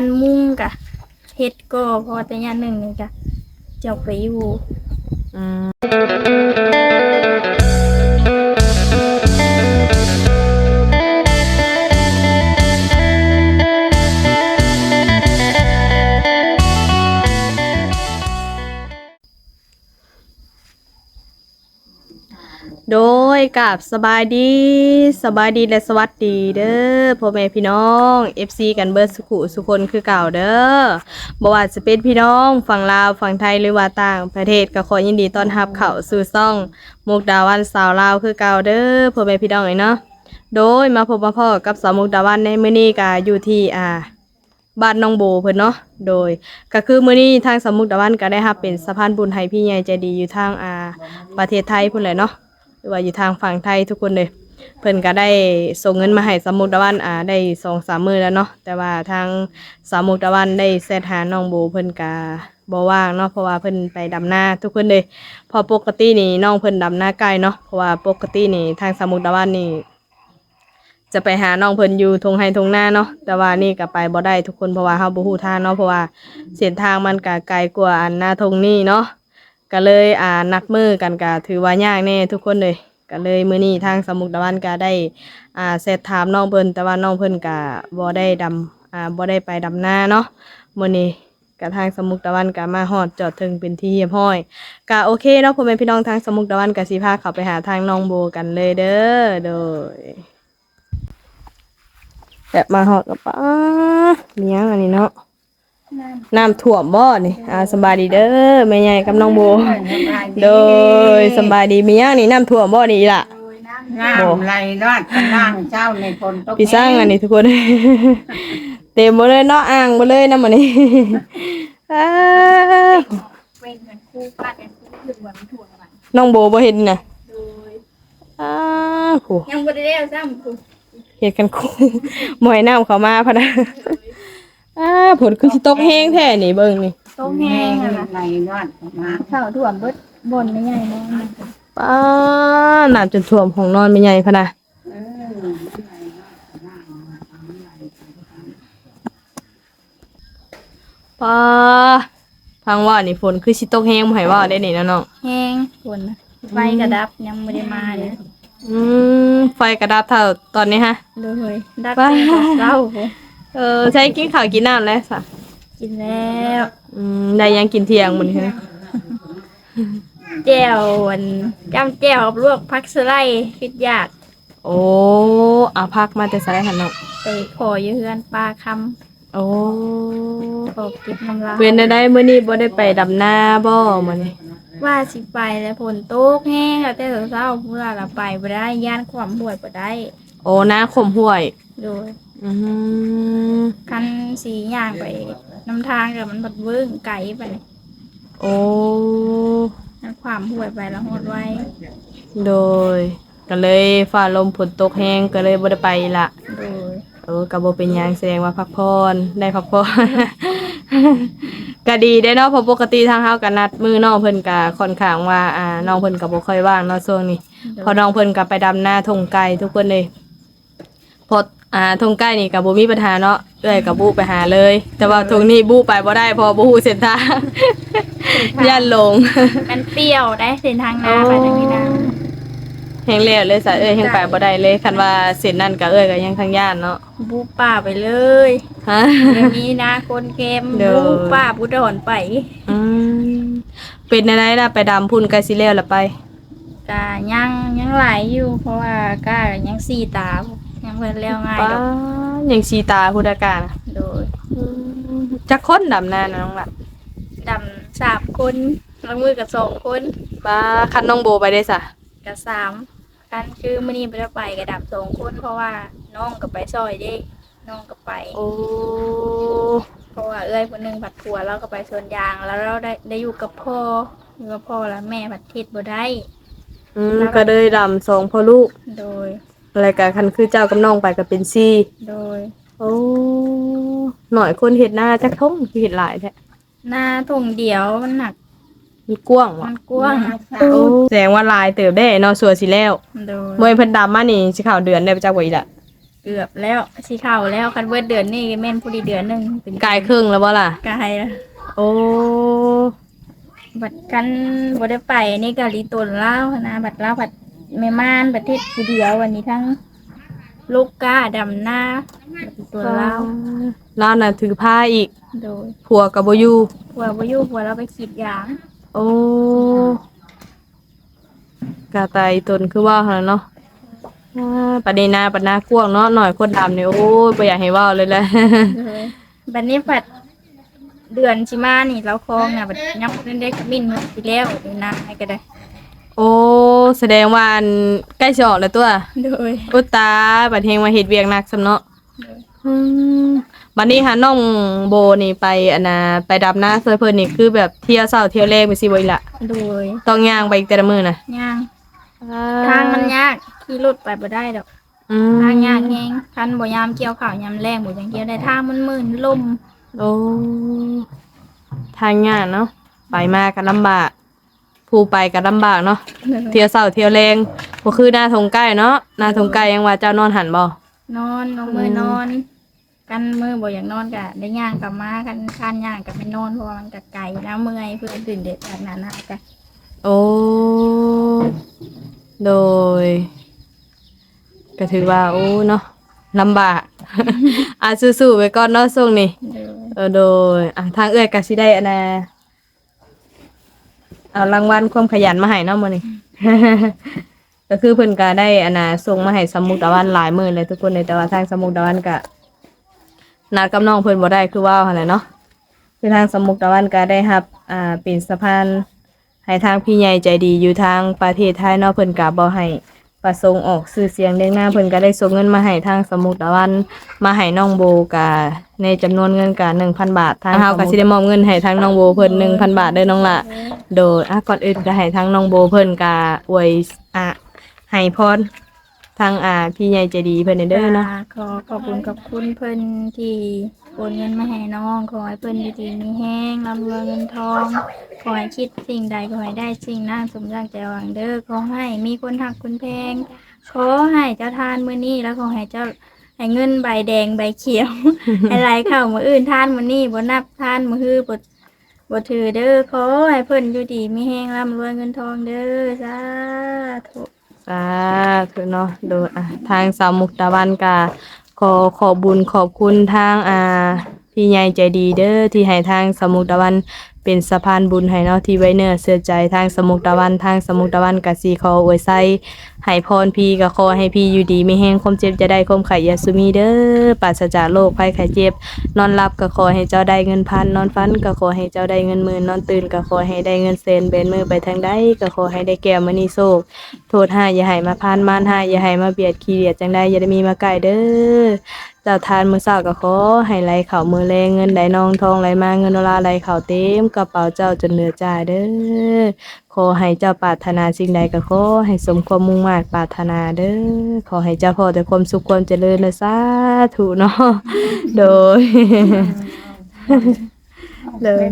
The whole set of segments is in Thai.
คันมุ่งกะเฮ็ดก็พอแต่ยานหนึ่งนี่กะเจ้าไปอยู่ อืม กับสบายดีสบายดีและสวัสดีเด้อพ่อแม่พี่น้อง FC กันเบิร์สุขุสุคนคือเก่าเด้อบ่ว่าจะเป็นพี่น้องฝั่งลาวฝั่งไทยหรือว่าต่างประเทศก็ขอยินดีต้อนรับเข้าสู่ซ่องมุกดาวันสาวลาวคือเก่าเด้อพ่อแม่พี่น้องเอ้ยเนาะโดยมาพบมาพ่อกับสาวมุกดาวันในมื้อนี้ก็อยู่ที่อ่าบ้านน้องโบเพิ่นเนาะ โดย ก็คือมื้อนี้ทางสมมุกตะวันก็ได้รับเป็นสะพานบุญให้พี่ใหญ่ใจดีอยู่ทางอ่าประเทศไทยพุ่นแหละเนาะ หรือว่าอยู่ทางฝั่งไทยทุกคนเลยเพิ่นก็ได้ส่งเงินมาให้สมมุกตะวันอ่าได้สองสามมือแล้วเนาะแต่ว่าทางสมมุกตะวันได้แซดหาน้องโบเพิ่นก็บ่ว่างเนาะเพราะว่าเพิ่นไปดำนาทุกคนเลยพอปกตินี่น้องเพิ่นดำนาไกลเนาะเพราะว่าปกตินี่ทางสมมุกตะวันนี่จะไปหาน้องเพิ่นอยู่ทงไฮทงหน้าเนาะแต่ว่านี่ก็ไปบ่ได้ทุกคนเพราะว่าเฮาบ่ฮู้ทางเนาะเพราะว่าเส้นทางมันก็ไกลกว่าอันหน้าทงนี่เนาะ ก็เลยอ่านักมือกันก็ถือว่ายากแน่ทุกคนเลยก็เลยมื้อนี้ทางสมุกตะวันก็ได้อ่าเซตถามน้องเพิ่นแต่ว่าน้องเพิ่นก็บ่ได้ดำอ่าบ่ได้ไปดำนาเนาะมื้อนี้ก็ทางสมุกตะวันก็มาฮอดจอดถึงเป็นที่เรียบร้อยก็โอเคเนาะพ่อแม่พี่น้องทางสมุกตะวันก็สิพาเข้าไปหาทางน้องโบกันเลยเด้อโดยแบบมาหอดกับป้าเมียงอันนี้เนาะ น้ำท่วมบ่นี่อ่าสำบายดีเด้อแม่ใหญ่กับน้องโบ โดยสำบายดีมีหยังนี่น้ำท่วมบ่นี่ล่ะ น้ำไหลรอดกำลังเจ้าในฝนตกพี่สร้างอันนี้ทุกคน เต็มหมดเลยเนาะอ่างหมดเลยนะมื้อนี้อ้าเป็นเหมือนคู่ฟาดกันคู่ถึงวันถ่วงมันน้องโบบ่เห็นน่ะโดยอ้าโหยังบ่ได้แล้วซ้ำคุณเฮ็ดกันคู่หมอยน้ำเข้ามาพะนะ อ้าผลคือสิตกแห้งแท้นี่เบิ่งนี่โต๊ะแห้งอะไหลรอดมาข้าวถ่วมเบิดบนไม่ใหญ่เนาะป้าน้ำจนท่วมห้องนอนไม่ใหญ่พะนะเออป้าพังว่านี่ฝนคือสิตกแห้งบ่ให้ว่าได้นี่เนาะน้องแห้งฝนน่ะไฟกระดับยังไม่ได้มาเลยอืมไฟกระดับเท่าตอนนี้ฮะ โดยดับเป็นของเศร้าพุ่น เออใช้กินข้าวกินน้ำแล้วสะกินแล้วอืมได้ยังกินเที่ยงมื้อนี้นะแจ่วอันจำแจ่วกับลวกพักสไลด์คิดยากโอ้เอาพักมาแต่ไสหั่นเนาะไปขออยู่เฮือนปลาคโอ้ำขอกินน้ำลายเว้นได้ได้มื้อนี้บ่ได้ไปดำนาบ่มื้อนี้ว่าสิไปแล้วฝนตกแห้งแล้วแต่เช้าๆเมื่อเราไปบ่ได้ย่านความห่วยบ่ได้ โอ้นาขมห้วย โดยอืมคันสีย่างไปน้ำทางกับมันบัดเบิ้งไก่ไปเลยโอ้นั่นความห่วยไปแล้วหดไว้ โดย ก็เลยฟ้าลมฝนตกแห้งก็เลยบ่ได้ไปละโดยเออก็บ่เป็นหยังแสดงว่าพักผ่อนได้พักผ่อนก็ดีได้เนาะเพราะปกติทางเฮาก็นัดมือน้องเพิ่นก็ค่อนข้างว่าอ่าน้องเพิ่นก็บ่ค่อยว่างเนาะช่วงนี้เพอน้องเพิ่นก็ไปดำนาทงไกลทุกคนเลยเพอ อ่าทงไกลนี่ก็บ่มีปัญหาเนาะเอ้อยก็บุไปหาเลย แต่ว่าทงนี้บุไปบ่ได้เพอบ่ฮู้เส้นทางย่านหลงมันเปรี้ยวได้เส้นทางหน้าไปทางนี้นะแฮงแล้วเลยซะเอ้ยแฮงไปบ่ได้เลยคันว่าเส้นนั้นก็เอ้ยก็ยังทางย่านเนาะบูป่าไปเลยฮะยังมีนาคนเค็มเด้อบูป่าบูดอนไปอืมเป็นอะไรล่ะไปดำพุ่นไกลสิแล้วล่ะไปกายังยังหลายอยู่ เพราะว่ากายังสี่ตายัง เพิ่นแล้วง่ายป้าดอกยังชีตาพุทธการน่ะโดยจักคนดำนานะน้องล่ะดำสามคนลังมือกับสองคนป้าคันน้องโบไปได้สะกับสามกันคือมื้อนี้บ่ได้ไปกับดำสองคน เพราะว่าน้องก็ไปซอยเด้น้องก็ไป โอ้เพราะว่าเอ้ยคนหนึงผัดผัวเราก็ไปสวนยางแล้วเราได้ได้อยู่กับพ่ออยู่กับพ่อแล้วแม่ผัดทิศบ่ได้อืมก็เลยดำสองพ่อลูกโดย อะไรกันคันคือเจ้ากับน้องไปก็เป็นซี่โดย โอ้หน่อยคนเห็ดหน้าจักทงคือเห็ดหลายแท้หน้าถุงเดียวมันหนักมันกว้างว่ะมันกว้างโอ้แสดงว่าลายเติบได้เนาะสัวสิแล้วโดยเมื่อเพิ่นดำมานี่สิเข้าเดือนได้ไปจักไว้อีกละกเกือบแล้วสิเข้าแล้วคันเบิดเดือนนี้แม่นผู้ดีเดือนหนึงเป็นกายครึ่งแล้วบ่ล่ะกายแล้วโอ้บัดกันบ่ได้ไปนี่ก็ลีตนลาวหั้นนะบัดลาวบัด แม่ม่านประเทศผู้เดียววันนี้ทั้งลูกก้าดำหน้าบัดลีตนลาวลาวน่ะถือผ้าอีกโดยผัวก็บ่อยู่ผัวบ่อยู่ผัวเราไปขีดยางโอ้กาตายตนคือว่าหั่นล่ะเนาะอ่าประเด็นนาปัดนากว้างเนาะหน่อยคนดำนี่โอ้ยบ่อยากให้เว้าเลยแหละโดยบัดนี้ผัดเดือนชิมานี่เราคลองน่ะบัดยับเล่นได้ขมิ้นมาสิแล้วนี่นะให้ก็ได้ โอ้แสดงว่าอันใกล้สิออกแล้วตัวโดยอุยตาบัดเฮงมาเฮ็ดเวียกหนักซำเนาะโดยอืมบัดนี้หาน้องโบนี่ไปอันน่ะไปดับหน้าซอยเพิ่นนี่คือแบบเที่ยวเช้าเที่ยวแลงไปสิบ่อีหละโดยต้องย่างไปอีกแต่ละมื้อน่ะย่างทางมันยากขี่รถไปบ่ได้ดอกอืมทางยากแฮงคันบ่ยามเกี่ยวข้าวยามแรงบ่จังเกี่ยวได้ทางมันมืนลมโอ้ทางยากเนาะไปมาก็ลำบาก ผู้ไปก็ลำบากเนาะเที่ยวเช้าเที่ยวแรงบ่คือหน้าทงใกล้เนาะหน้าทงใกล้ยังว่าเจ้านอนหันบ่นอนลงมือนอน กันมือบ่อยากนอนก็ได้ย่างกลับมากันคานย่างก็ไปนอนเพราะว่ามันก็ไกลแล้วเมื่อยเพื่อนตื่นเด็ดแบบนั้นนะก็โอ้โดย ก็ถือว่าโอ้เนาะลำบากอาสู้ๆไว้ก่อนเนาะช่วงนี้เด้อเออโดยอะทางเอื้อยก็สิได้อันน่ะ เอารางวัลความขยันมาให้เนาะมื้อนี้ ก็คือเพิ่นก็ได้อันน่ะส่งมาให้สมุกตะวันหลายมื้อเลยทุกคนเลยแต่ว่าทางสมุกตะวันก็นัดกับน้องเพิ่นบ่ได้คือว่าหั่นแหละเนาะคือทางสมุกตะวันก็ได้รับอ่าเป็นสะพานให้ทางพี่ใหญ่ใจดีอยู่ทางประเทศไทยเนาะเพิ่นก็บ่ให้ ประสงค์ออกชื่อเสียงเรียงหน้าเพิ่นก็ได้ส่งเงินมาให้ทางสมุทรตะวันมาให้น้องโบกะในจำนวนเงินกะ1,000บาททางเฮาก็สิได้มอบเงินให้ทางน้องโบเพิ่น1,000บาทเด้อน้องละโดยอะก่อนอื่นก็ให้ทางน้องโบเพิ่นก็อวยอะให้พรทางอ่าพี่ใหญ่ใจดีเพิ่นเด้อเนาะ ขอขอบคุณขอบคุณเพิ่นที่ โอนเงินมาให้น้อง ขอให้เพิ่นดีๆมีแห้งร่ำรวยเงินทอง ขอให้คิดสิ่งใดขอให้ได้สิ่งนั้นสมดังใจหวังเด้อขอให้มีคนหักคนแพง ขอให้เจ้าทานมื้อนี้แล้วขอให้เจ้าให้เงินใบแดงใบเขียวให้ไหลเข้ามื้ออื่นทานมื้อนี้บ่นับทานมื้อฮือบ่บ่ถือเด้อขอให้เพิ่นอยู่ดีมีแห้งร่ำรวยเงินทองเด้อสาธุสาธุเนาะโดยอะทางสาวมุกตะวันกา ขอขอบุญขอบคุณทางอ่าพี่ใหญ่ใจดีเด้อที่ให้ทางสมุกตะวันเป็นสะพานบุญให้เนาะที่ไว้เนื้อเสื้อใจทางสมุกตะวันทางสมุกตะวันกะสีขออวยไสให้พรพี่ก็ขอให้พี่อยู่ดีไม่แห้งความเจ็บจะได้ความไข่ยาสุมีเด้อปราศจากโรคภัยไข้เจ็บ นอนหลับก็ขอให้เจ้าได้เงินพันนอนฝันก็ขอให้เจ้าได้เงินหมื่นนอนตื่นก็ขอให้ได้เงินเซนเบนมือไปทางใดก็ขอให้ได้แก้วมณีโศกโทษหาอย่าให้มาพานมานหาอย่าให้มาเบียดขี้เดียดจังได้อย่าได้มีมาใกล้เด้อเจ้าทานมือเช้าก็ขอให้ไหลเข่ามือแรงเงินไหลนองทองไหลมาเงินดอลลาไหลเข่าเต็มกระเป๋าเจ้าจนเหลือจ่ายเด้อ อให้เจ้าปรารถนาสิ่งใดก็ขอให้สมความมุ่งมา่ปรารถนาเด้อขอให้เจ้าพอแต่ความสุขความเจริญเลยสาธุเนาะโดยเลย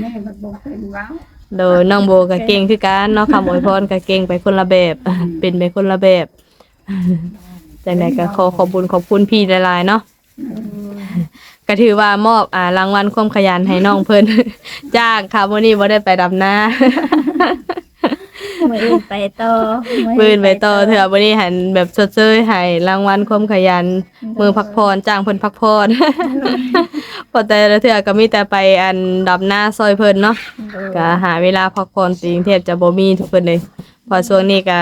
แม่ก็บอกเป็นว้าวโดยน้องโบก็เก่งคือกันเนาะคำอวยพรก็เก่งไปคนละแบบ เป็นไปคนละแบบจังไดก็ขอขอบคุญขอบคุณพี่หลายๆเนาะ ก็ถือว่ามอบอ่ารางวัลความขยันให้น้องเพิ่น จ้างค่ะวันนี้บ่ได้ไปดำนา มื้ออื่นไปต่อมือนไปต่อเถอะวันนี้หันแบบสดเชยให้รางวัลความขยัน มือพักพรจ้างเพิ่นพักพรพอแต่ละเทื่อก็มีแต่ไปอันดำหน้าซอยเพิ่นเนาะก็หาเวลาพักผ่อนจริงแทบจะบ่มีทุกคนเลยเพอช่วงนี้ก็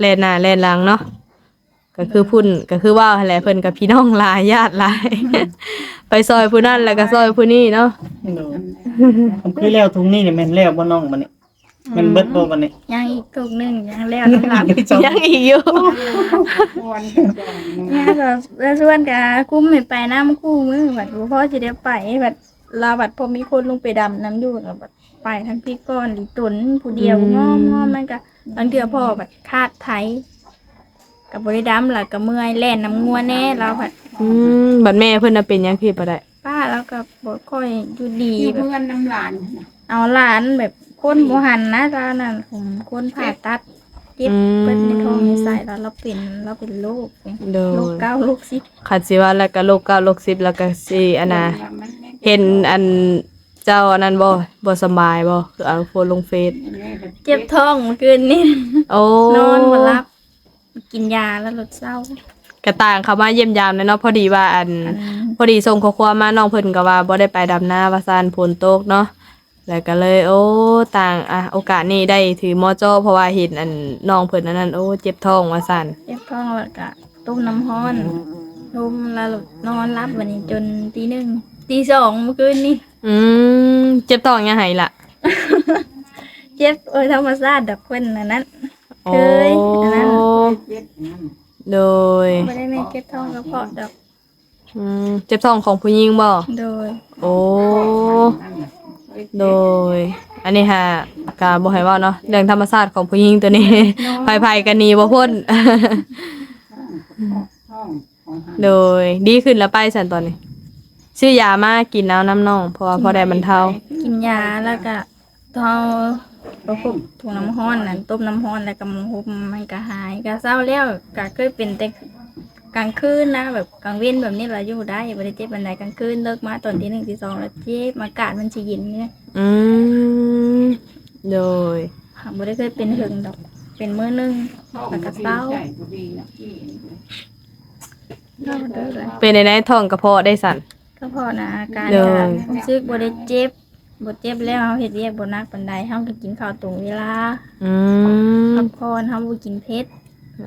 แล่นหน้าแล่นหลังเนาะ ก็คือพุ่นก็คือว่าหั่นแหละเพิ่นกับพี่น้องหลายญาติหลาย ไปซอยผู้นั้นแล้วก็ซอยผู้นี้เนาะโดผมคือแล้วทุงนี่เนี่ยแม่นแล้วบ่น้องบัดนี้แม่นเบิดบ่บัดนี้ยังอีกตุกหนึงยังแล้วน้ำหลับยังสองยังอีกอยู่ควรจะจองเนี่ยก็แล้วส่วนกะกุ้มไม่ไปน้ำคู่มือบัดบ่พอสิได้ไปบัดลาบัดพอมีคนลงไปดำน้ำอยู่ก็บัดไปทั้งพี่ก้อนหรือตุนผู้เดียวงอมงอมมันก็บางเทื่อพ่อบัดคาดไทย กับบริดำล่ะก็เมื่อยแล่นน้ำงัวแน่เราบัดอืมบัดแม่เพิ่นน่ะเป็นหยังคือบ่ได้ป้าแล้วก็บ่ค่อยอยู่ดีที่แบบเพื่อนน้ำหลานเอาหลานแบบคนบ่หันนะตอนนั้นผมคนผ่าตัดเจ็บอืมเปิดในท้องในสายแล้วเราเป็นเราเป็นโรคโดยโรคเก้าโรคสิบขัดสิว่าแล้วก็โลกเก้าโลกสิบแล้วก็สิอันน่ะเห็นอันเจ้าอันนั้นบ่บ่สำบายบ่คือเอาโพสต์ลงเฟซ เจ็บท้องเมื่อคืนนี่ โอ้นอนบ่หลับ กินยาแล้วลดเศร้ากระต่างเขามาเยี่ยมยามเลยเนาะพอดีว่าอันอันพอดีส่งข้อความมาน้องเพิ่นก็ว่าบ่ได้ไปดำนาว่าซ่านฝนตกเนาะแล้วก็เลย โอ้ต่างอะโอกาสนี้ได้ถือหมอจ้อเพราะว่าเห็นอันน้องเพิ่นอันนั้นโอ้เจ็บท้องว่าซั่นเจ็บท้องแล้วก็ต้มน้ำร้อนต้มแล้วนอนรับวันนี้จนตีหนึ่งตีสองเมื่อคืนนี่อืมเจ็บท้องยังไงล่ะ เจ็บเออธรรมชาติดอกเพิ่นอันนั้น โอ้เคยอันนั้นโดยไม่ได้แม่เจ็บท้องกระเพาะดอก อืมเจ็บท้องของผู้หญิงบ่ โดย โอ้โดย อันนี้ฮะกาบ่ให้เว้าเนาะเรื่องธรรมชาติของผู้หญิงตัวนี้ไผๆกันหนีบ่พ้นโดยดีขึ้นแล้วไปสันตอนนี้ชื่อยามากินแล้วน้ำน่องเพราะว่าพอได้บรรเทากินยาแล้วก็เทา ประคบถุงน้ำร้อนนั่นต้มน้ำร้อนแล้วก็มันหุบมันก็หายก็เศร้าแล้วก็เคยเป็นแต่กลางคืนนะแบบกลางเว้นแบบนี้เราอยู่ได้บ่ได้เจ็บบันไดกลางคืนเลิกมาตอนที่หนึ่งที่สองแล้วเจ็บอากาศมันสิเย็นเนี่ยอืมโดยหากบ่ได้เคยเป็นหึงดอก เป็นมื้อหนึงแล้วก็เศร้าเศร้าเด้อเลยเป็นในในท้องกระเพาะได้สั่นก็พอนะอาการเด้ก็อรู้สึกบ่ได้เจ็บ บ่เจ็บแล้วเฮาเฮ็ดเวียกบ่หนักปานใดเฮาก็กินข้าวตรงเวลาอืมพักผ่อนเฮาบ่กินเผ็ด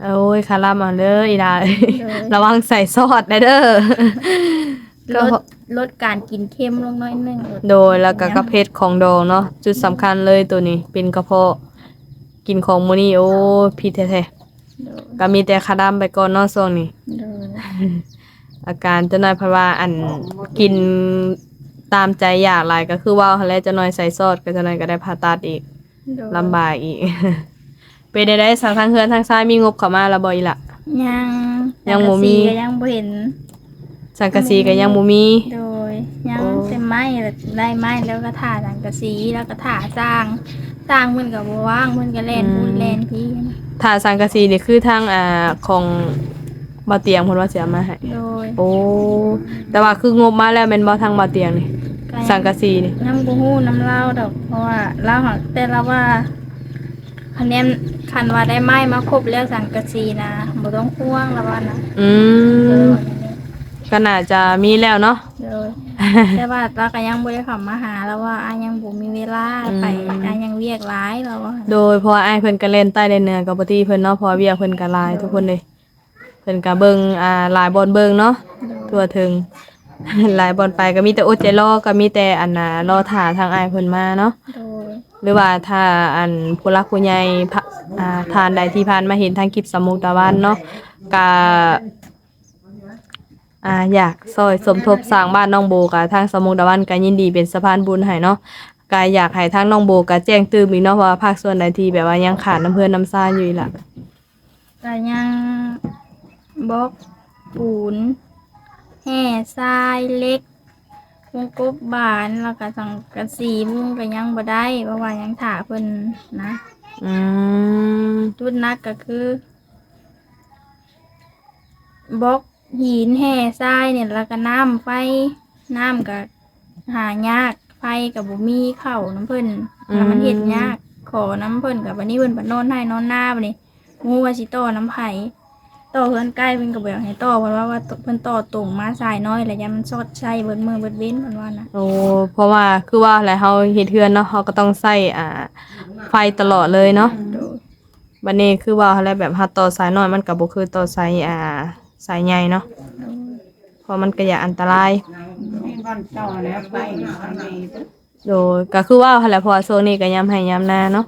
โอ้ยคารามาเด้ออีดาเด้อระวังใส่ซอสนะเด้อลดลดการกินเค็มลงน้อยหนึงลโดยแล้วก็กระเพชรของดองเนาะจุดสำคัญเลยตัวนี้ เป็นกระเพาะกินของมื้อนี้โอ้ผิดแท้โดยๆก็มีแต่คาดามไปก่อนเนาะช่วงนี้ โดยอาการเจะน้อยเพราะว่าอันกิน ตามใจอยากหลายก็คือว่าหั่นแหล้วจะน้อยใส่ซอสก็จะน้อยก็ได้ผ่าตัดอีกโดยลำบากอีก เป็นได้ได้สังทางเฮือนทางซ้ายมีงบเข้ามาแล้วบ่อีหละยังยังบ่มี ก็ยังบ่เห็น สังกะสีก็ยังบ่มี โดยยังโอ้เต็มไม้แล้วได้ไม้แล้วก็ถ่าสังกะสีแล้วก็ถ่าสร้างสร้างเพิ่นก็บ่ว่างเพิ่นก็แล่นพูนแล่นพี่ถ้าสังกะสีนี่คือทางอ่าของ บ่เตียงเพิ่นว่าสิเอามาให้โดยโอ้แต่ว่าคืองบมาแล้วแม่นบ่ทางบ่เตียงนี่ก็ยังสังกะสีนี่น้ำบูฮู้น้ำเหล้าดอก เพราะว่าเหล้าหักแต่ละว่าคะแนนคันว่าได้ไม้มาครบแล้วสังกะสีนะบ่ต้องห่วงแล้วว่านะอืเอมอก็น่าจะมีแล้วเนาะโดยแต่ว่าเราก็ยังบ่ได้เข้ามาหาแล้วว่าอายังบ่มีเวลาไปอืมอายังเวียกหลายแล้วว่าโดยเพราะว่าอ้ายเพิ่นก็เล่นใต้เล่นเหนือกับบ่ตีเพิ่นเนาะเพราะว่าเวียกเพิ่นก็หลายทุกคนเลย เพิ่นก็เบิ่งอ่าหลายบอลเบิ่งเนาะทั่วถึง หลายบอลไปก็มีแต่อดใจรอก็มีแต่อันน่ะรอท่าทางอ้ายเพิ่นมาเนาะโดยหรือว่าถ้าอันผู้รักผู้ใหญ่พะอ่าทานใดที่ผ่านมาเห็นทางคลิปสมมุกตะวันเนาะก็อ่าอยากซอยสมทบสร้างบ้านน้องโบกับทางสมมุกตะวันก็ยินดีเป็นสะพานบุญให้เนาะก็อยากให้ทางน้องโบก็แจ้งเตือนอีกเนาะเพราะว่าภาคส่วนใดที่แบบว่ายังขาดน้ำเพื่อนน้ำซ่าอยู่อีกล่ะก็ยัง บล็อกปูนแห่ทรายเล็ก วงกบบานแล้วก็สังกะสีมุงก็ยังบ่ได้เพราะว่ายังถ่าเพิ่นนะอืมจุดนักก็คือบล็อกหินแห่ทรายเนี่ยแล้วก็น้ำไฟน้ำก็หายากไฟกับบุมีเข้าน้ำเพิ่นแล้วมันเห็ดยากขอน้ำเพิ่นกับวันนี้เพิ่นบัดนอนให้นอนหน้าบัดนี้งูว่าสิโตอน้ำไผ่ ต่อเพิ่นใกล้เพิ่นก็บอกให้ต่อเพราะว่าว่าเพิ่นต่อตรงมาสายน้อยแล้วยามมันสอดใช้เบิดมือเบิดเว้นเพิ่นว่านะโอ้เพราะว่าคือว่าอะไรเฮาเฮ็ดเทือนเนาะเฮาก็ต้องใช้อ่า ไฟตลอดเลยเนาะโดยบัดนี้คือว่าอะไรแบบฮัดต่อสายน้อยมันก็บ่คือต่อสายอ่าสายใหญ่เนาะโดยเพราะมันก็อย่าอันตรายนี่บ้านเจ้าแล้วไปทางนี้ โดยก็คือว่าหั่นแหละเพราะว่าช่วงนี้ก็ยามให้ยามนาเนาะ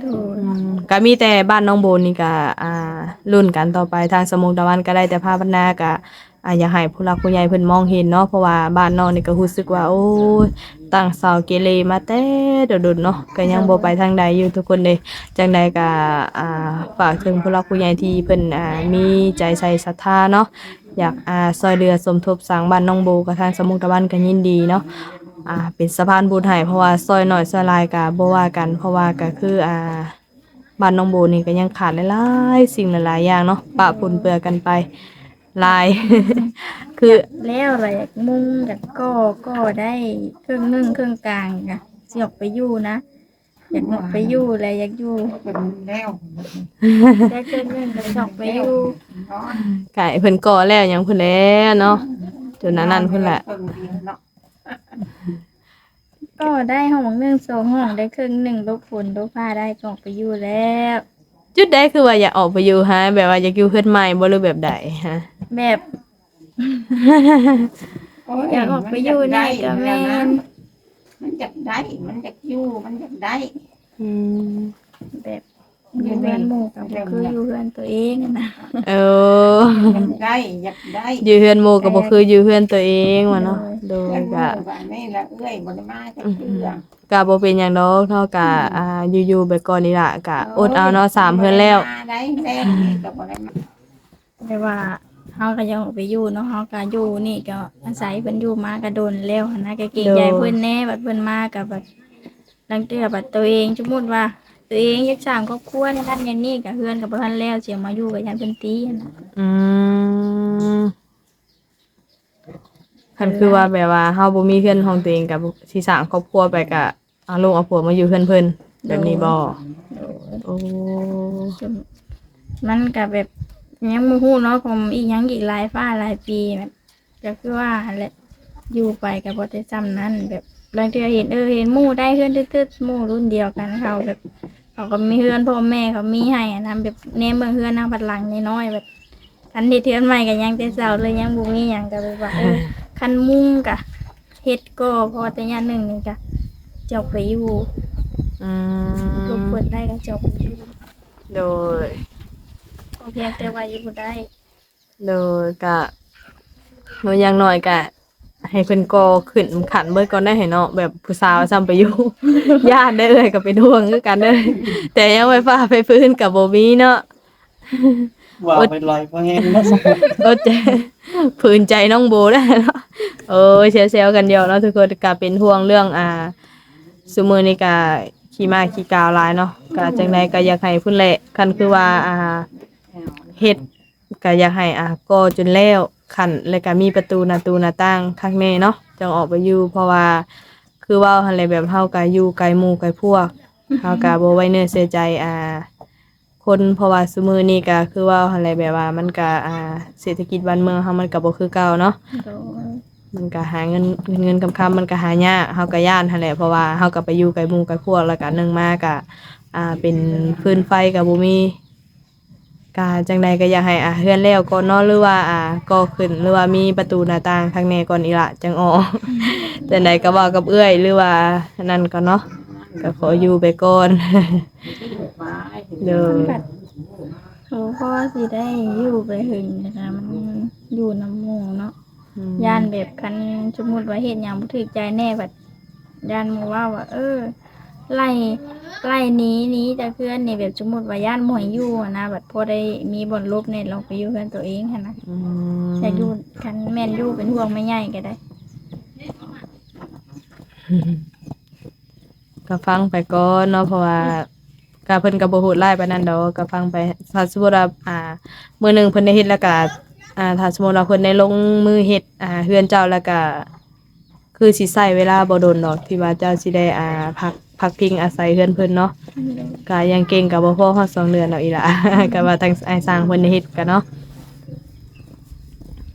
โดยอืมก็มีแต่บ้านน้องโบนี่ก็อ่ารุ่นกันต่อไปทางสมุทรตะวันก็ได้แต่ภาพนาก็อ่าอยากให้ผู้หลักผู้ใหญ่เพิ่นมองเห็นเนาะเพราะว่าบ้านน้องนี่ก็รู้สึกว่า โอ้ยตั้งเสาเกเรมาแต่โดดๆเนาะก็ยังบ่ไปทางใดอยู่ทุกคนเลยจังใดก็อ่าฝากถึงผู้หลักผู้ใหญ่ที่เพิ่นอ่ามีใจใส่ศรัทธาเนาะ อยากอ่าซอยเรือสมทบสร้างบ้านน้องโบกับทางสมุทรตะวันก็ยินดีเนาะ อ่า เป็นสะพานบุญให้เพราะว่าซอยหน่อยซอยหลายก็บ่ว่ากัน เพราะว่าก็คืออ่าบ้านน้องโบนี่ก็ยังขาดหลายๆสิ่งหลายๆอย่างเนาะปะปนเปื้อกันไปหลาย คือแล้วอะไรอยากมุ่งอยากก็ก็ได้เครื่องนึ่งเครื่องกลางกะสิออกไปอยู่นะอยากออกไปอยู่อะไรอยากอยู่เป็นแล้วได้เครื่องนึ่งก็สิออกไปอยู่นอนไก่เพิ่นก่อแล้วหยังเพิ่นแล้วเนาะจนนั้นนั่นเพิ่นแหละ ก็ได้ห้องหนึ่งสองห้องได้เครื่องหนึ่งลบฝนลบผ้าได้ก็ออกไปอยู่แล้ว จุดใดคือว่าอยากออกไปอยู่ฮะ แบบว่าอยากอยู่เพื่อนใหม่บ่หรือแบบใดฮะ แบบโอ้อยากออกไปอยู่นี่ก็แม่น มันอยากได้ มันอยากอยู่ มันอยากได้ อืมแบบ อยู่เรือนหมู่กับบ่คืออยู่เรือนตัวเองอะนะเอออยากได้อยากได้อยู่เพื่อนหมู่ก็บ่คืออยู่เพื่อนตัวเองว่าเนาะโดยเพื่อนก็มือว่านี่ละเอ้ยบ่ได้มาจักเทื่อ ก็บ่เป็นหยังดอกเนาะก็อ่าอยู่ๆไปก่อนนี่ล่ะก็อดเอาเนาะสามเพิ่นแล้วบ่ได้มาได้แรงนี่ก็บ่ได้มาแต่ว่าเฮาก็ยังออกไปอยู่เนาะเฮาก็อยู่นี่ก็อาศัยเพิ่นอยู่มาก็โดนแล้วหั้นนะก็เกรงใจเพิ่นแน่บัดเพิ่นมาก็บัดลังเทื่อบัดตัวเองสมมุติว่า ตัวเองอยากสร้างครอบครัวในท่านอย่างนี้ก็เฮือนก็บ่ทันแล้วเสียมาอยู่ก็ยันเพิ่นตีหั้นนะอืมคันคือว่าแบบว่าเฮาบ่มีเพื่อนของตัวเองกับสิสร้างครอบครัวไปก็เอาลูกเอาผัวมาอยู่เพื่อนเพิ่นแบบนี้บ่โอ้จนมันก็แบบยังบ่ฮู้เนาะผมอีกหยังอีกหลายฟ้าหลายปีแบบก็คือว่าหั่นแหละอยู่ไปก็บ่ได้ซ้ำนั้นแบบ บางทีเห็นเออเห็นหมู่ได้เฮือนตึ๊ดๆหมู่รุ่นเดียวกันเขาแบบเขาก็มีเฮือนพ่อแม่เขามีให้อะนะแบบแนมเบิ่งเฮือนนางบัดหลังน้อยๆแบบคันเฮ็ดเฮือนใหม่ก็ยังแต่เช้าเลยยังบ่มีหยังก็เลยว่าเออคันมุงก็เฮ็ดก็พอแต่ย่างหนึ่งนี่ก็จบไปอยู่อืลูกมเปิดได้ก็จบไปอยู่โดย ก็เพียงแต่ว่าอยู่ได้ โดยกะหนูอยังน้อยกะ ให้เพิ่นก่อขึ้นขันเบิดก่อนได้ให้เนาะแบบผู้สาวซ้ำไปอยู่ญาติได้เลยก็เป็นห่วงคือกันเด้อแต่ยังไฟฟ้าไฟฟื้นกับบ่มีเนาะ ว่าไปลอยเพราะแห้งเนาะก็จะฝืนใจน้องโบได้เนาะเออเซลๆกันเดียวเนาะทุกคนก็เป็นห่วงเรื่องอ่าซุมื้อนี้ก็ขี้มาขี้กาวหลายเนาะก็จังไดก็อยากให้พุ่นแหละคันคือว่าอ่าเฮ็ดก็อยากให้อะก่อจนแล้ว ขันแล้วก็มีประตูหน้าตูหน้าต่างข้างในเนาะจังออกไปอยู่เพราะว่า คือเว่าหั่นแหละแบบเฮาก็อยู่ไกลหมู่ไกลพวกเฮาก็บ่ไว้เนื้อเสียใจอ่า คนเพราะว่าซุมื้อนี้ก็คือเว่าหั่นแหละแบบว่ามันก็อ่าเศรษฐกิจบ้านเมืองเฮามันก็บ่คือเก่าเนาะ โดยมันก็หาเงินเงินเงินคำคำๆมันก็หายากเฮาก็ย่านหั่นแหละเพราะว่าเฮาก็ไปอยู่ไกลหมู่ไกลพวกแล้วก็หนึงมาก็อ่าเป็นฟืนไฟก็บ่มี ก็จังใดก็อยากให้อ่าเฮือนแล้วก่อนเนาะหรือว่าอ่าก่อขึ้นหรือว่ามีประตูหน้าต่างข้างในก่อนอีละจังออกจังใดก็เว้ากับเอื้อย หรือว่านั่นก็เนาะก็ขออยู่ไปก่อนเด้อบัดโอ้พ่อสิได้อยู่ไปหึงนะคะมันอยู่น้ำหมู่เนาะย่านแบบคันสมมุติว่าเห็นอย่างบ่ถูกใจแน่แบบย่านหมู่ว่าว่า เออ ไล่ไล่หนี้นี้จากเพื่อนนี่แบบสมมุติว่าย่านหมวยอยู่อะนะแบบพอได้มีบ่อนลบเนี่ยเราไปอยู่เพื่อนตัวเองค่ะนะอืมอยากอยู่คันแม่นอยู่เป็นห่วงไม่ใหญ่ก็ได้ ก็ฟังไปก่อนเนาะเพราะว่าก็เพิ่นก็บ่โหดร้ายปานนั้นดอกก็ฟังไปถ้าสมมุติว่าอ่ามื้อหนึงเพิ่นได้เฮ็ดแล้วก็อ่าถ้าสมมุติว่าเพิ่นได้ลงมือเฮ็ดอ่าเฮือนเจ้าแล้วก็คือสิใช้เวลาบ่โดนดอกที่ว่าเจ้าสิได้อ่าพัก พักพิงอาศัยเฮือนเพิ่นเนาะก็ยังเก่งก็บ่พอฮอดสองเดือนดอกอีหล่ะก็ว่าทางอ้ายสร้างเพิ่นได้เฮ็ดกันเนาะ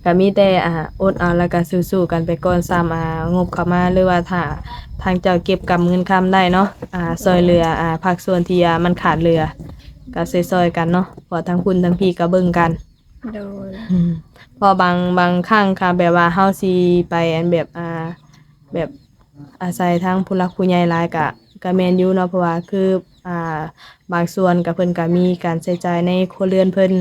ก็มีแต่อ่าอดเอาแล้วก็สู้ๆกันไปก่อนซ้ำอ่างบเข้ามาหรือว่าถ้าทางเจ้าเก็บกำเงินคำได้เนาะอ่าซอยเรืออ่าภาคส่วนที่อ่ามันขาดเรือก็ซอยๆกันเนาะเพอทั้งคุณทั้งพี่ก็เบิ่งกันโดยเพอบางบางครั้งค่ะแบบว่าเฮาสิไปอันแบบอ่าแบบอาศัยทางผู้หลักผู้ใหญ่หลายกะ ก็แมนยูเนาะเพราะว่าคืออ่าบางส่วนก็เพิ่นก็มีการใช้จ่ายในครัวเรือนเพิ่น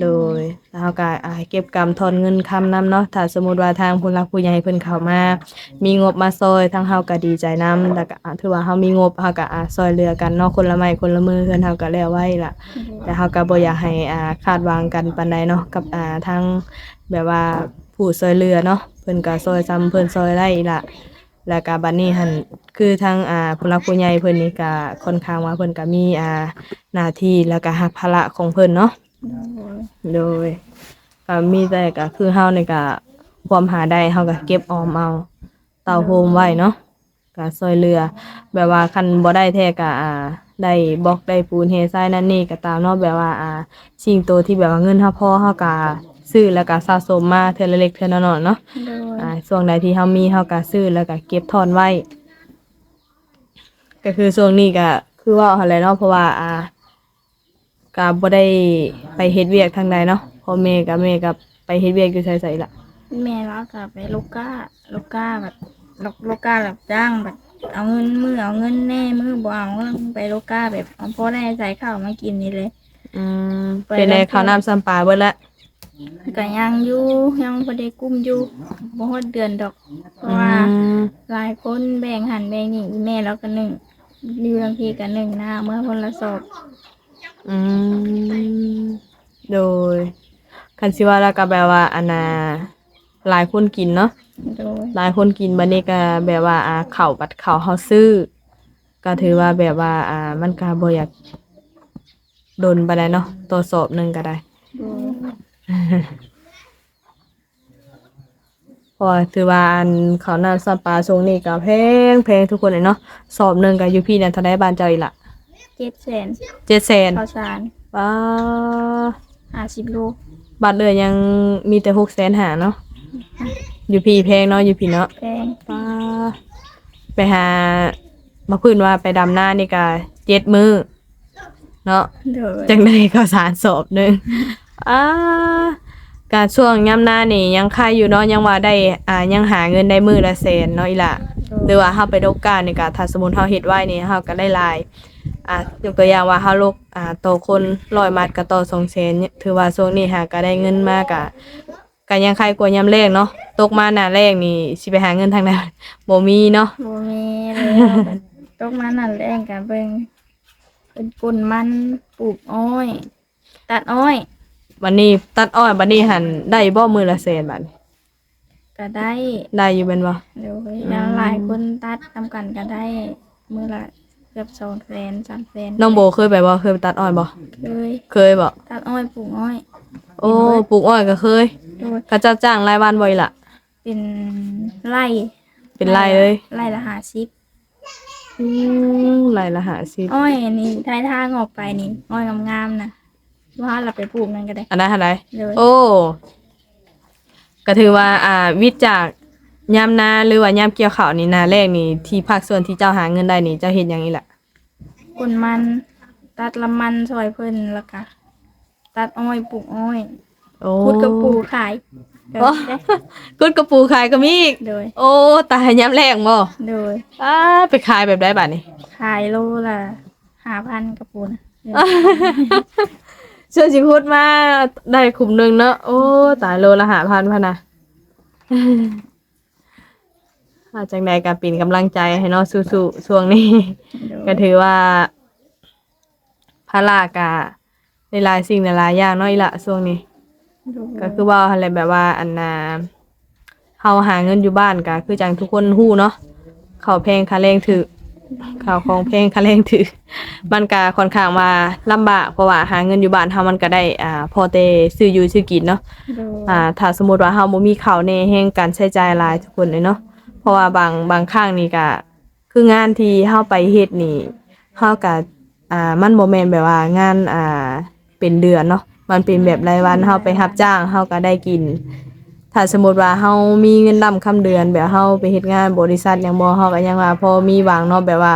โดยแล้วเฮาก็อ่าเก็บกำทอนเงินคำนํเนาะถ้าสมมุติว่าทางผู้หลักผู้ใหญ่เพิ่นเข้ามา มีงบมาซอยทางเฮาก็ดีใจนํแล้วก็อ่าถือว่าเฮามีงบเฮาก็อ่าซอยเหลือกันเนาะคนละไม้คนละมือเพิ่นเฮาก็แล้วไว้ล่ะ แต่เฮาก็บ่อยากให้อ่าคาดหวังกันปานใดเนาะกับอ่าทางแบบว่าผู้ซอยเรือเนาะเพิ่นก็ซอยซ้ำเพิ่นซอยได้ล่ะ แล้วก็บัดนี้หันคือทางอ่าผู้หลักผู้ใหญ่เพิ่นนี่ก็ค่อนข้างว่าเพิ่นก็มีอ่าหน้าที่แล้วก็รับภาระของเพิ่นเนาะโดยโดยก็มีแต่ก็คือเฮานี่ก็ความหาได้เฮาก็เก็บออมเอาเต่าโฮมไว้เนาะก็ซอยเรือ แบบว่าคันบ่ได้แท้ก็อ่าได้บล็อกได้ปูนเฮทรายนั่นนี่ก็ตามเนาะแบบว่าอ่าสิ่งโตที่แบบว่าเงินเฮาพอเฮาก็ ซื้อแล้วก็สะสมมาเทื่อละเล็กเทื่อละน้อยเนาะโดยอ่าช่วงใดที่เฮามีเฮาก็ซื้อแล้วก็เก็บทอนไว้ ก็คือช่วงนี้ก็คือว่าอะไรเนาะเพราะว่าอ่าก็บ่ได้ไปเฮ็ดเวียกทางใดเนาะเพอแม่กับแม่ก็ไปเฮ็ดเวียกอยู่ไสๆล่ะ แม่เราก็ไปลูกก้าลูกก้าแบบลูกลูกก้าแบบจ้างแบบเอาเงินมือเอาเงินแน่มือบ่เอาเงินไปลูกก้าแบบเอาพอได้ใส่ข้าวมากินนี่เลย อืมเป็นไงข้าวน้ำซ้ำปลาเบิดละ ก็ยังอยู่ยังพอได้กุ้มอยู่บ่ฮอดเดือนดอก เพราะว่าอืมหลายคนแบ่งหันแบ่งนี่อีแม่เราก็หนึ่งดีบางทีก็หนึ่งหน้าเมื่อคนละสอบอืมโดย คันสิว่าแล้วก็แบบว่าอันน่ะหลายคนกินเนาะโดยหลายคนกินบัดนี้ก็แบบว่าอ่าข้าวบัดข้าวเฮาซื้อ ก็ถือว่าแบบว่าอ่ามันก็บ่อยากโดนปานใดเนาะตัวสอบหนึงก็ได้โดย เพราะว่าถือว่าอันข้าวหน้าซัมปลาทรงนี้ก็แพงแพงทุกคนเลยเนาะสอบหนึงก็อยู่พี่เนี่ยเท่าไดบ้านเจ้าอีหละเจ็ดแสน700,000ข้าวสารป้าห้าสิบโลบัตรเลยยังมีแต่600,000หาเนาะอยู่พี่แพงเนาะอยู่พี่เนาะแพงป้าไปหามาพื้นว่าไปดำหน้านี่ก็7มื้อเนาะโดยจังได้ข้าวสารสอบหนึ่ง อ่าการช่วงย่ำหน้านี่ยังค่ายอยู่เนาะยังว่าได้อ่ายังหาเงินได้มือละแสนเนาะอีหละหรือว่าเฮาไปดกการนี่ก็ถ้าสมมุติเฮาเฮ็ดไว้นี่เฮาก็ได้หลายอ่ายกตัวอย่างว่าเฮาลกอ่าต่อคน100มัดก็ต่อ2แสนเนี่ยถือว่าช่วงนี้หาก็ได้เงินมากะก็ยังใครกว่ายามแรกเนาะตกมาหน้าแรกนี่สิไปหาเงินทางใดบ่มีเนาะโบมีเลยตกมานั่นแรงกันเบิ่งเป็นกุนมันปลูกอ้อย ตัดอ้อย วันนี้ตัดอ้อยบัดนี้หันได้บ่มือละแสนบาดนี้ก็ได้ได้อยู่แม่นบ่เดี๋ยวแล้วหลายคนตัดทำกันก็ได้มือละเกือบสองแสนสามแสนน้องโบเคยไปบ่เคยไปตัดอ้อยบ่เคยเคยบ่ตัดอ้อยปลูกอ้อย โอ้ปลูกอ้อยก็เคยโดยเขาเจ้าจ้างรายวันบ่อยล่ะ เป็นไร่เป็นรายเลยไร่ละหาสิบอืมรายละหาสิบอ้อยนี่ท้ายทางออกไปนี่อ้อยงามๆนะ ว่าเราไปปลูกนั่นก็ได้อันนั้นเท่าไหร่เลยโอ้ ก็ถือว่า อ่า วิทย์จากยามนาหรือว่ายามเกี่ยวข้าวนี่นาแรกนี่ที่ภาคส่วนที่เจ้าหาเงินได้นี่เจ้าเฮ็ดหยังนี่ล่ะกุนมัน ตัดละมันซอยเพิ่นแล้วก็ตัดอ้อยปลูกอ้อยโอ้ขุดกระปูขายเดี๋ยวโอ้ได้กุดกระปูขายก็มีอีกโดยโอ้ตายยามแรกบ่โดยอ้าไปขายแบบใดบัดนี้ขายโลละห้าพันกระปูนะเดี๋ยว เชื่อสิพูดมาได้ขุมหนึงเนาะโอ้ตายโลละ5,000พันน่ะอาจังใดก็เป็นกำลังใจให้เนาะสู้ๆช่วงนี้โดยก็ถือว่าพระลากะในหลายสิ่งในหลายอย่างเนาะอีละช่วงนี้โดยก็คือว่าอะไรแบบว่า อันนาเฮาหาเงินอยู่บ้านก็คือจังทุกคนฮู้เนาะข้าวแพงค่าแรงถือ ข้าวของแพงค่าแรงถือ มันก็ค่อนข้างว่าลำบากเพราะว่าหาเงินอยู่บ้านเฮามันก็ได้อ่าพอแต่ซื้ออยู่ซื้อกินเนาะโดยอ่าถ้าสมมุติว่าเฮาบ่มีข้าวในแห่งการใช้จ่ายหลายทุกคนเลยเนาะเพราะว่าบางบางครั้งนี่ก็คืองานที่เฮาไปเฮ็ดนี่เฮาก็อ่ามันบ่แม่นแบบว่างานอ่าเป็นเดือนเนาะมันเป็นแบบรายวันเฮาไปรับจ้างเฮาก็ได้กิน ถ้าสมมุติว่าเฮามีเงินนํคำเดือน แบบเฮาไปเฮ็ดงานบริษัทหยังบ่เฮาก็ยังว่าพอมีหวังเนาะแบบว่า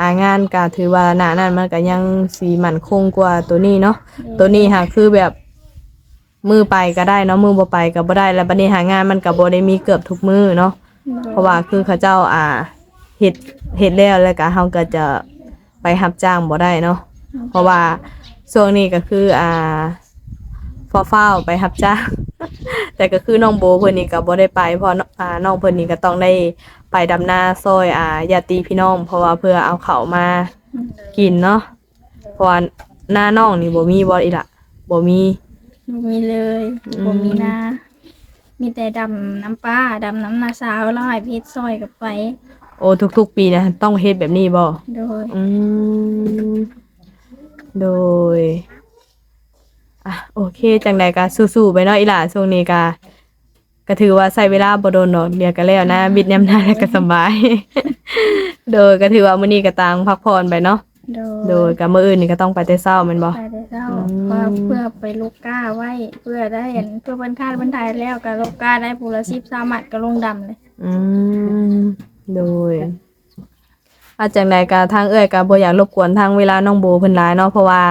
อ่างานก็ถือว่าหน้านั้นมันก็ยังสิมั่นคงกว่าตัวนี้เนาะตัวนี้ค่ะคือแบบมือไปก็ได้เนาะมือบ่ไปก็บ่ได้แล้วบัดนี้หางานมันก็บ่ได้มีเกือบทุกมือเนาะเพราะว่าคือเขาเจ้าอ่าเฮ็ดเฮ็ดแล้วแล้วก็เฮาก็จะไปรับจ้างบ่ได้เนาะเพราะว่าช่วงนี้ก็คืออ่าฟ้าวๆไปรับจ้าง แต่ก็คือน้องโบเพิ่นนี่ก็บ่ได้ไปเพราะอ่าน้องเพิ่นนี่ก็ต้องได้ไปดำนาซอยอ่าญาติพี่น้อง เพราะว่าเพื่อเอาข้าวมากินเนาะเพราะว่าหน้าน้องนี่บ่มีบ่อีหละบ่มี บ่มีเลยอืม บ่มีนา มีแต่ดำน้ำป้าดำน้ำนาสาวแล้วให้พีชซอยกับไป โอ้ทุกๆ ปีนะต้องเฮ็ดแบบนี้บ่โดย อืมโดย อะโอเคจังใดก็สู้ๆไปเนาะอีหล่าช่วงนี้ก็ก็ถือว่าใช้เวลาบ่โดนดอกเดียวก็แล้วนะ บิดแนมหน้าแล้วก็สำบาย โดยก็ถือว่ามื้อนี้ก็ต่างพักผ่อนไปเนาะโดยโดยก็มื้ออื่นนี่ก็ต้องไปแต่เช้าแม่นบ่ ไปได้เจ้าอืม เพื่อเพื่อไปลูกก้าไว้ เพื่อได้เห็นเพื่อเพิ่นคาดเพิ่นทายแล้วก็ลูกก้าได้ผู้ละ10 3มัดก็ลงดำเลยอืมโดยอาจังใดก็ทางเอ้อยก็บ่อยากรบกวนทางเวลาน้องโบเพิ่นหลายเนาะเพราะว่า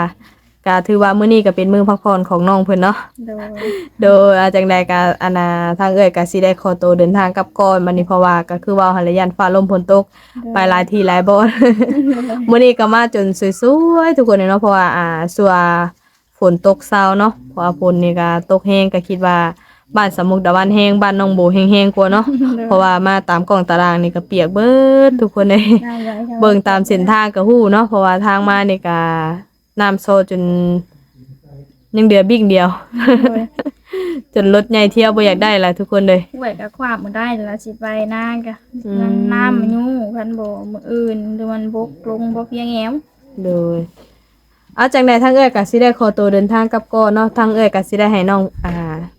ก็ถือว่ามื้อนี้ก็เป็นมื้อพักผ่อนของน้องเพิ่นเนาะ โดยโดยอาจังใดก็อานาทางเอ้อยก็สิได้ขอตัวเดินทางกลับก่อนมื้อนี้เพราะว่าก็คือว่าหันระยันฟ้าลมฝนตกไปหลายที่หลายบ่อน มื้อนี้ก็มาจนสวยๆทุกคนเลยเนาะเพราะว่าอ่าสัวฝนตกเช้าเนาะเพราะว่าฝนนี่ก็ตกแห้งก็คิดว่าบ้านสมุกตะวันแห้งบ้านน้องโบแห้งๆกว่าเนาะเพราะว่ามาตามกล่องตารางนี่ก็เปียกเบิดทุกคนเลย ได้ไว้จ้ะเบิ่งตามเส้นทางก็ฮู้เนาะเพราะว่าทางมานี่ก็ น้ำโซจน ยังเดือบิ่งเดียว โดย จนรถใหญ่เที่ยวบ่อยากได้ละทุกคนเลย หวยก็ความมันได้แล้วสิไปหน้าก็อืมน้ำน้ำมันยู่คันบ่มื้ออื่นหรือมันบกลงบ่เพียงแอวโดยเอาจังใดทางเอ้อยก็สิได้ขอตัวเดินทางกลับก่อนเนาะทางเอ้อยก็สิได้ให้น้องอ่า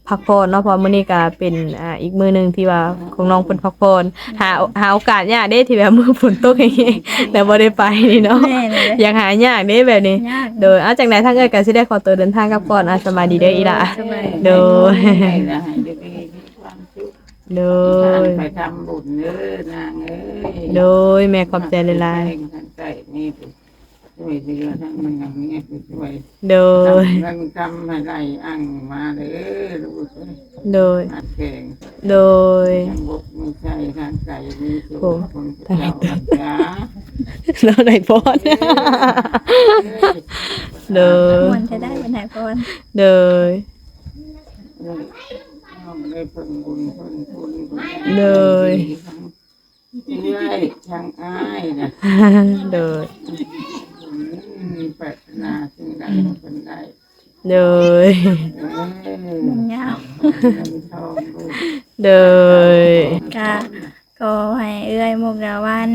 พักผ่อนเนาะเพราะมื้อนี้ก็เป็นอ่าอีกมื้อหนึงที่ว่าของน้องเพิ่นพักผ่อนหาหาโอกาสยากเด้ที่แบบมื้อฝนตกอย่างงี้แต่บ่ได้ไปนี่เนาะแม่เลย อยากหายากเด้แบบนี้ ยากโดยเอาจากไหนทางเอ้ยก็สิได้ขอตัวเดินทางกลับก่อนอะสบายดีเด้ออีหล่ะ สบายโดย ให้ละให้อยู่ดีมีความสุขโดทานยไปทำบุญเด้อนางเอ้ยโดยแม่ขอบใจหลายทางใจนี่ไป ช่วยเหลือทั้งมันอย่างนี้ไปช่วยๆโดยทำเงินทำให้ไรอังมาเด้อลูกเอ้ยโดยหัดแข่งโดยทางบกมีใจทางใจมีสุขโอ้คนเจ้ารักษาเราได้พรโดยควรจะได้เป็นไหนก่อนโดยน้องได้เพิ่งบุญเพิ่งบุญเลยเรื่อยทางอ้ายนะโดยมี ปรารถนาสิ่งใดเป็นได้โดยเออมันยาวเงินทองลูกโดยก็ก็ให้เอื้อยมุกดาวัน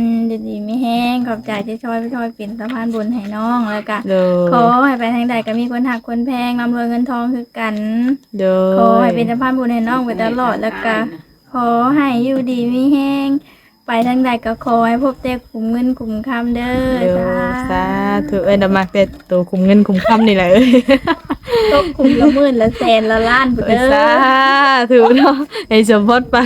ดีๆไม่แห้งขอบใจที่ช่วยช่วยเป็นสะพานบุญให้น้องแล้วก็โดยขอให้ไปทางใดก็มีคนหักคนแพงร่ำรวยเงินทองคือกันโดขอยให้เป็นสะพานบุญให้น้องไปตลอดแล้วก็ขอให้อยู่ดีมีแห้ง ไปทางใดก็ขอให้พบแต่ขุมเงินขุมคำเด้อโดยจ้าสาธุเอ้ยดำมักแต่ตัวคุมเงินคุมคำนี่แหละเอ้ยตกขุมละหมื่นละแสนละล้านไปโอ้ยเด้สาอธุเนาะให้สมพรปา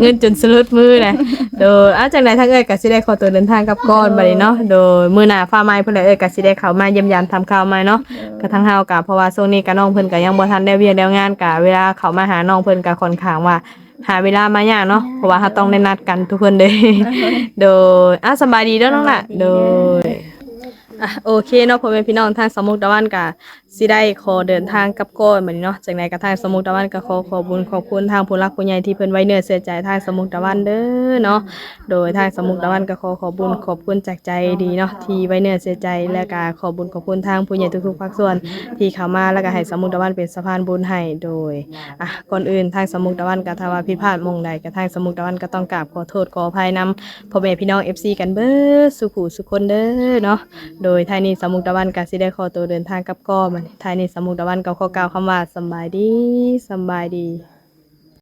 เงินจนสลุดมือเลยโดยอาจากไหนทางเอ้ยก็สิได้ขอตัวเดินทางกลับก่อนบัดนี้เนาะโดยมื้อหน้าฟ้าไม้เพิ่นเลยเอ้ยก็สิได้เข้ามาเยี่ยมยามทำข่าวใหม่เนาะก็ทั้งเฮาก็เพราะว่าช่วงนี้ก็น้องเพิ่นก็ยังบ่ทันได้เวียกแล้วงานก็เวลาเข้ามาหาน้องเพิ่นก็ค่อนข้างว่า หาเวลามายากเนาะเพราะว่าเฮาต้องได้นัดกันทุกคนเด้โดยอะสบายดีเด้อน้องล่ะโดยอะโอเคเนาะพ่อแม่พี่น้องทางสมุกตะวันกะสิได้ขอเดินทางกับโก้เหมือนเนาะจากไหนกะทางสมุกตะวันก็ขอขอบุญขอบคุณทางผู้รักผู้ใหญ่ที่เพิ่นไว้เนื้อเสียใจทางสมุกตะวันเด้อเนาะโดยทางสมุกตะวันก็ขอขอบุญขอบคุณจากใจดีเนาะที่ไว้เนื้อเสียใจและก็ขอบุญขอบคุณทางผู้ใหญ่ทุกๆภาคส่วนที่เข้ามาแล้วก็ให้สมุกตะวันเป็นสะพานบุญให้โดยอะก่อนอื่นทางสมุกตะวันก็ถ้าว่าผิพาดหมงใดก็ทางสมุกตะวันก็ต้องกราบขอโทษขออภัยนำพ่อแม่พี่น้อง FC กันเบิดสุขุสุขคนเด้อเนาะโดยทายนี้สมุกตะวันก็สิได้ขอตัวเดินทางกับก้อทายนี้สมุกตะวันก็ขอกล่าวคำว่าสำบายดีสำบายดี